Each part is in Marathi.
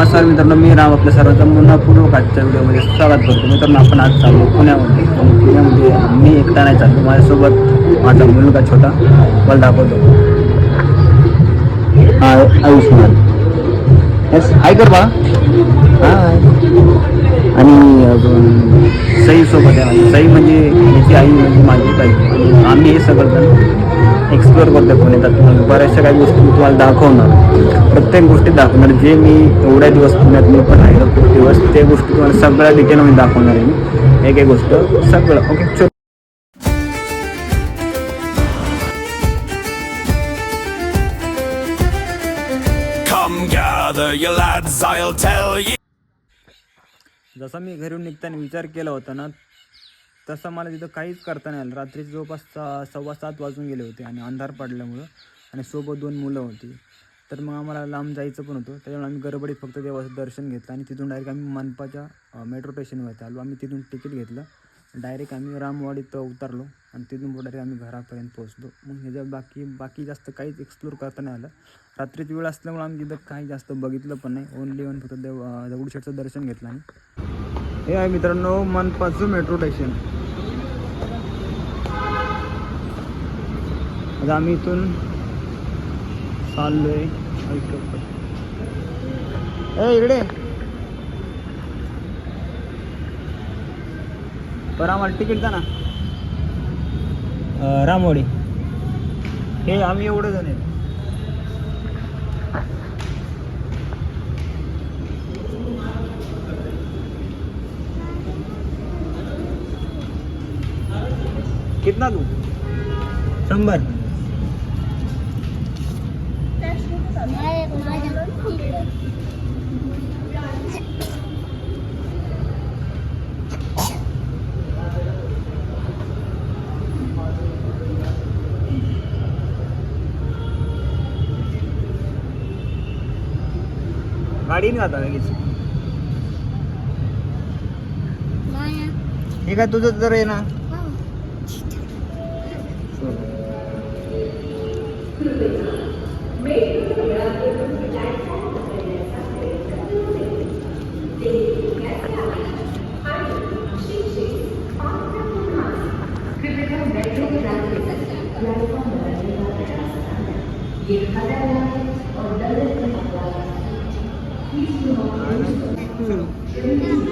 नमस्कार मित्रांनो मी राम आपल्या सर्वांचा पूर्वक आजच्या व्हिडिओमध्ये स्वागत करतो. मित्रांनो आपण आज चाललो पुण्यामध्ये. पुण्यामध्ये मी एकटा नाही चाललो. माझ्यासोबत माझा मुलगा छोटा मला दाखवतो. आयुष्मान. येस हाय कर बा. हाय आणि अजून सई सोबत आहे. सई म्हणजे याची आई म्हणजे माझी ताई. आम्ही हे सगळं एक्सप्लोअर करतो पुण्यात मग बऱ्याचशा काही गोष्टी मी तुम्हाला दाखवणार. प्रत्येक गोष्टी दाखवणार. जे मी एवढ्या दिवस पुण्यात मी पण राहिलो खूप दिवस ते गोष्टी तुम्हाला सगळ्या डिटेलमध्ये दाखवणार आहे मी. एक एक गोष्ट सगळं. ओके. जसा मी घरून निघताना विचार केला होता ना तसं मला तिथं काहीच करता नाही आलं. रात्री जवळपास सव्वा सात वाजून गेले होते आणि अंधार पडल्यामुळं आणि सोबत दोन मुलं होती. तर मग आम्हाला लांब जायचं पण होतं. त्याच्यामुळे आम्ही गडबडीत फक्त देवाचं दर्शन घेतलं आणि तिथून डायरेक्ट आम्ही मनपाच्या मेट्रो स्टेशनवरती आलो. आम्ही तिथून तिकीट घेतलं. डायरेक्ट आम्ही रामवाडीत उतरलो आणि तिथून डायरेक्ट आम्ही घरापर्यंत पोहोचलो. मग ह्याच्या बाकी बाकी जास्त काहीच एक्सप्लोर करता नाही आलं. रात्रीची वेळ असल्यामुळे आम्ही तिथं काही जास्त बघितलं पण नाही. ओनली वन फक्त देव दगडूशेठचं दर्शन घेतलं आणि हे आहे मित्रांनो मनपाचं मेट्रो स्टेशन आता आम्ही इथून चाललोय. इकडे. बरं आम्हाला तिकीट द्या ना. रामवाडी. हे आम्ही एवढे जण आहेत कितना तू? शंभर. गाडीने जाता लगेच. हे काय तुझं तर आहे ना?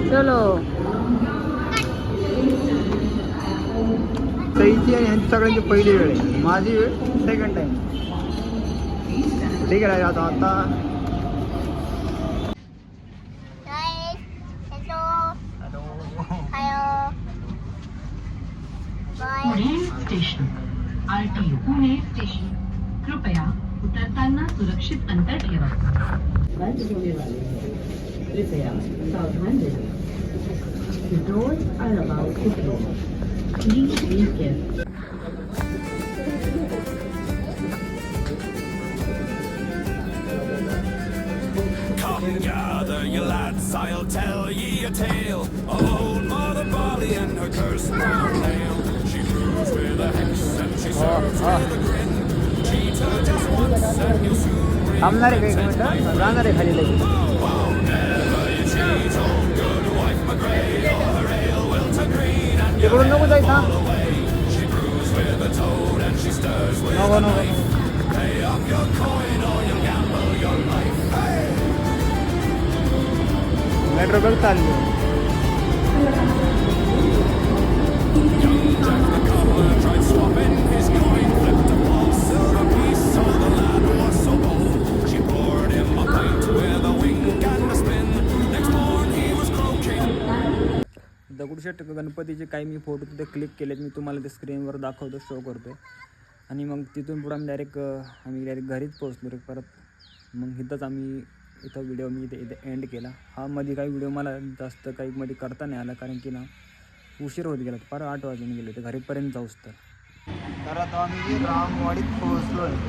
चलो सईची आणि ह्यांची सगळ्यांची पहिली वेळ आहे माझी वेळ सेकंड टाइम ठीक आहे आता आता स्टेशन आरटीओ पुणे स्टेशन कृपया उतरताना सुरक्षित अंतर ठेवा कृपया सावधान रहें The doors are about to close. Please be careful. Come gather, you lads, I'll tell ye a tale of old Mother Bali and her cursed brown ale. She brews with a hex and she serves with a grin. Cheat her just once and you'll soon bring थांबणार आहे काही मिनटं जाणार आहे खाली लगेच तिकडून नको जायचं हा नको नको मेट्रो चालली दगडूशेठ गणपतीचे काही मी फोटो तिथे क्लिक केलेत मी तुम्हाला ते स्क्रीनवर दाखवतो शो करतो आणि मग तिथून पुढं आम्ही डायरेक्ट आम्ही डायरेक्ट घरीच पोहोचलो रे परत. मग इथंच आम्ही इथं व्हिडिओ मी इथे इथे एंड केला. हा मध्ये काही व्हिडिओ मला जास्त काही मध्ये करता नाही आला कारण की ना उशीर होत गेला. फार आठ वाजून गेले होते घरीपर्यंत जाऊच तर. तर आता आम्ही रामवाडीत पोहोचलो आहे